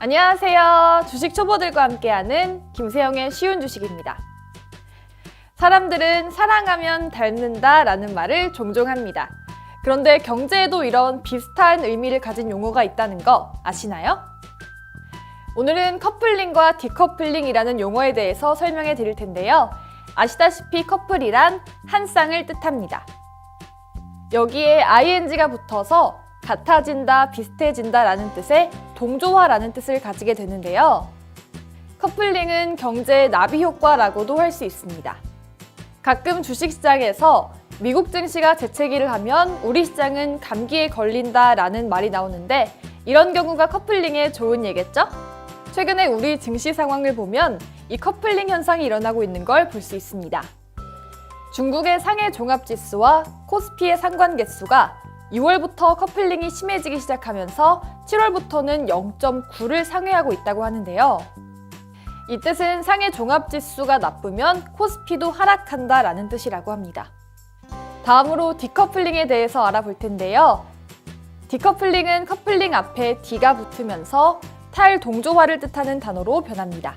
안녕하세요. 주식 초보들과 함께하는 김세영의 쉬운 주식입니다. 사람들은 사랑하면 닮는다 라는 말을 종종 합니다. 그런데 경제에도 이런 비슷한 의미를 가진 용어가 있다는 거 아시나요? 오늘은 커플링과 디커플링이라는 용어에 대해서 설명해 드릴 텐데요. 아시다시피 커플이란 한 쌍을 뜻합니다. 여기에 ing가 붙어서 같아진다, 비슷해진다 라는 뜻의 동조화라는 뜻을 가지게 되는데요. 커플링은 경제의 나비 효과라고도 할 수 있습니다. 가끔 주식시장에서 미국 증시가 재채기를 하면 우리 시장은 감기에 걸린다 라는 말이 나오는데 이런 경우가 커플링에 좋은 예겠죠? 최근에 우리 증시 상황을 보면 이 커플링 현상이 일어나고 있는 걸 볼 수 있습니다. 중국의 상해 종합지수와 코스피의 상관 개수가 6월부터 커플링이 심해지기 시작하면서 7월부터는 0.9를 상회하고 있다고 하는데요. 이 뜻은 상해 종합지수가 나쁘면 코스피도 하락한다 라는 뜻이라고 합니다. 다음으로 디커플링에 대해서 알아볼 텐데요. 디커플링은 커플링 앞에 D가 붙으면서 탈동조화를 뜻하는 단어로 변합니다.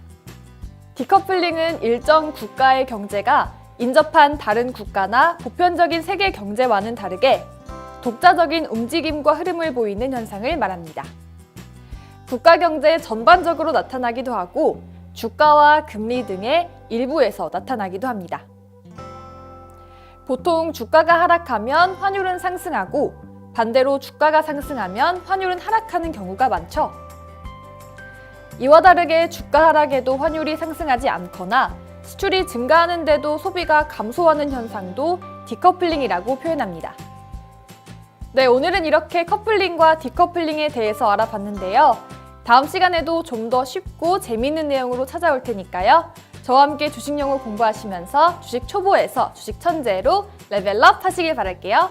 디커플링은 일정 국가의 경제가 인접한 다른 국가나 보편적인 세계 경제와는 다르게 독자적인 움직임과 흐름을 보이는 현상을 말합니다. 국가 경제 전반적으로 나타나기도 하고 주가와 금리 등의 일부에서 나타나기도 합니다. 보통 주가가 하락하면 환율은 상승하고 반대로 주가가 상승하면 환율은 하락하는 경우가 많죠. 이와 다르게 주가 하락에도 환율이 상승하지 않거나 수출이 증가하는데도 소비가 감소하는 현상도 디커플링이라고 표현합니다. 네, 오늘은 이렇게 커플링과 디커플링에 대해서 알아봤는데요. 다음 시간에도 좀 더 쉽고 재미있는 내용으로 찾아올 테니까요. 저와 함께 주식 용어 공부하시면서 주식 초보에서 주식 천재로 레벨업 하시길 바랄게요.